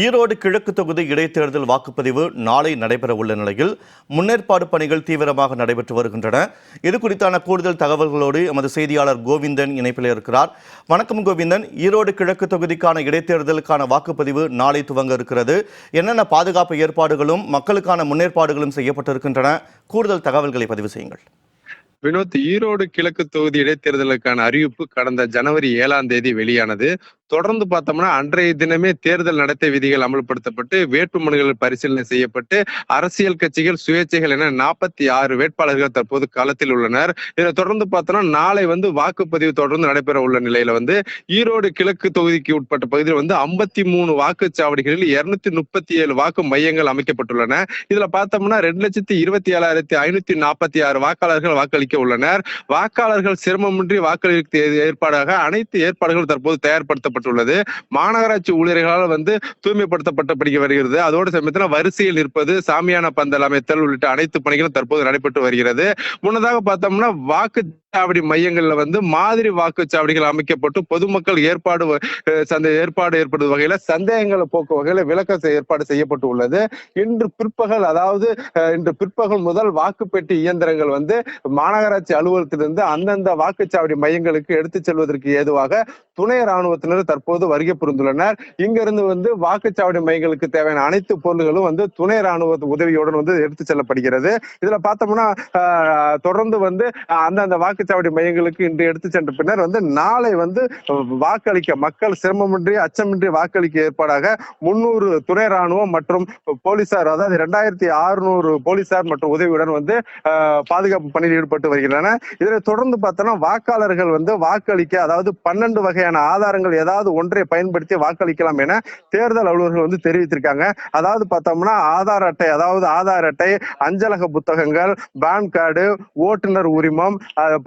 ஈரோடு கிழக்கு தொகுதி இடைத்தேர்தல் வாக்குப்பதிவு நாளை நடைபெற உள்ள நிலையில் முன்னேற்பாடு பணிகள் தீவிரமாக நடைபெற்று வருகின்றன. இது குறித்தான கூடுதல் தகவல்களோடு எமது செய்தியாளர் கோவிந்தன் இணைப்பில் இருக்கிறார். வணக்கம் கோவிந்தன். ஈரோடு கிழக்கு தொகுதிக்கான இடைத்தேர்தலுக்கான வாக்குப்பதிவு நாளை துவங்க இருக்கிறது. என்னென்ன பாதுகாப்பு ஏற்பாடுகளும் மக்களுக்கான முன்னேற்பாடுகளும் செய்யப்பட்டிருக்கின்றன? கூடுதல் தகவல்களை பதிவு செய்யுங்கள். வினோத் ஈரோடு கிழக்கு தொகுதி இடைத்தேர்தலுக்கான அறிவிப்பு கடந்த ஜனவரி ஏழாம் தேதி வெளியானது. தொடர்ந்து பார்த்தோம்னா அன்றைய தினமே தேர்தல் நடத்தை விதிகள் அமல்படுத்தப்பட்டு வேட்புமனுகள் பரிசீலனை செய்யப்பட்டு அரசியல் கட்சிகள் சுயேட்சைகள் என நாற்பத்தி ஆறு வேட்பாளர்கள் தற்போது களத்தில் உள்ளனர். இதை தொடர்ந்து பார்த்தோம்னா நாளை வந்து வாக்குப்பதிவு தொடர்ந்து நடைபெற உள்ள நிலையில வந்து ஈரோடு கிழக்கு தொகுதிக்கு உட்பட்ட பகுதியில் வந்து ஐம்பத்தி மூணு வாக்குச்சாவடிகளில் இருநூத்தி முப்பத்தி ஏழு வாக்கு மையங்கள் அமைக்கப்பட்டுள்ளன. இதுல பார்த்தோம்னா ரெண்டு லட்சத்தி இருபத்தி ஏழாயிரத்தி ஐநூத்தி நாற்பத்தி ஆறு வாக்காளர்கள் வாக்களிக்க உள்ளனர். வாக்காளர்கள் சிரமமின்றி வாக்களிக்க ஏற்பாடாக அனைத்து ஏற்பாடுகளும் தற்போது செய்யப்பட்டுள்ளது மாநகராட்சி ஊழியர்களால் வந்து தூய்மைப்படுத்தப்பட்டு வருகிறது. அதோடு சமயத்தில் வரிசையில் இருப்பது சாமியான பந்தல் அமைத்தல் உள்ளிட்ட அனைத்து பணிகளும் தற்போது நடைபெற்று வருகிறது. முன்னதாக பார்த்தோம்னா வாக்கு வாக்குச்சாவடி மையங்கள்ல வந்து மாதிரி வாக்குச்சாவடிகள் அமைக்கப்பட்டு பொதுமக்கள் ஏற்பாடு சந்த ஏற்பாடு ஏற்படுவது வகையில சந்தேகங்களை போக்கு வகையில விளக்க ஏற்பாடு செய்யப்பட்டு உள்ளது. இன்று பிற்பகல் அதாவது இன்று பிற்பகல் முதல் வாக்குப்பெட்டி இயந்திரங்கள் வந்து மாநகராட்சி அலுவலகத்திலிருந்து அந்தந்த வாக்குச்சாவடி மையங்களுக்கு எடுத்துச் செல்வதற்கு ஏதுவாக துணை ராணுவத்தினர் தற்போது வருகை புரிந்துள்ளனர். இங்கிருந்து வந்து வாக்குச்சாவடி மையங்களுக்கு தேவையான அனைத்து பொருள்களும் வந்து துணை ராணுவ உதவியுடன் வந்து எடுத்துச் செல்லப்படுகிறது. இதுல பார்த்தோம்னா ஆஹ், தொடர்ந்து வந்து அந்தந்த வாக்கு வாக்குச்சாவடி மையங்களுக்கு இன்று எடுத்து சென்ற பின்னர் வந்து நாளை வந்து வாக்களிக்க மக்கள் சிரமமின்றி அச்சமின்றி வாக்களிக்க ஏற்பாடாக முன்னூறு துணை ராணுவம் மற்றும் போலீசார் அதாவது இரண்டாயிரத்தி அறுநூறு போலீசார் மற்றும் உதவியுடன் வந்து பாதுகாப்பு பணியில் ஈடுபட்டு வருகின்றன இதனை தொடர்ந்து பார்த்தோம்னா வாக்காளர்கள் வந்து வாக்களிக்க அதாவது பன்னெண்டு வகையான ஆதாரங்கள் ஏதாவது ஒன்றை பயன்படுத்தி வாக்களிக்கலாம் என தேர்தல் அலுவலர்கள் வந்து தெரிவித்திருக்காங்க. அதாவது பார்த்தோம்னா ஆதார் அட்டை அதாவது ஆதார் அட்டை அஞ்சலக புத்தகங்கள் பான் கார்டு ஓட்டுநர் உரிமம்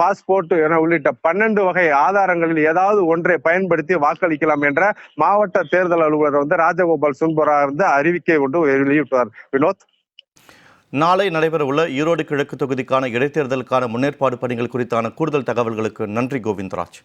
பாஸ்போர்ட் என உள்ளிட்ட பன்னெண்டு வகை ஆதாரங்களில் ஏதாவது ஒன்றை பயன்படுத்தி வாக்களிக்கலாம் என்ற மாவட்ட தேர்தல் அலுவலர் வந்து ராஜகோபால் சுன்பரா இருந்து அறிவிக்கை கொண்டு வெளியிட்டார். வினோத்? நாளை நடைபெறவுள்ள ஈரோடு கிழக்கு தொகுதிக்கான இடைத்தேர்தலுக்கான முன்னேற்பாடு பணிகள் குறித்தான கூடுதல் தகவல்களுக்கு நன்றி கோவிந்தராஜ்.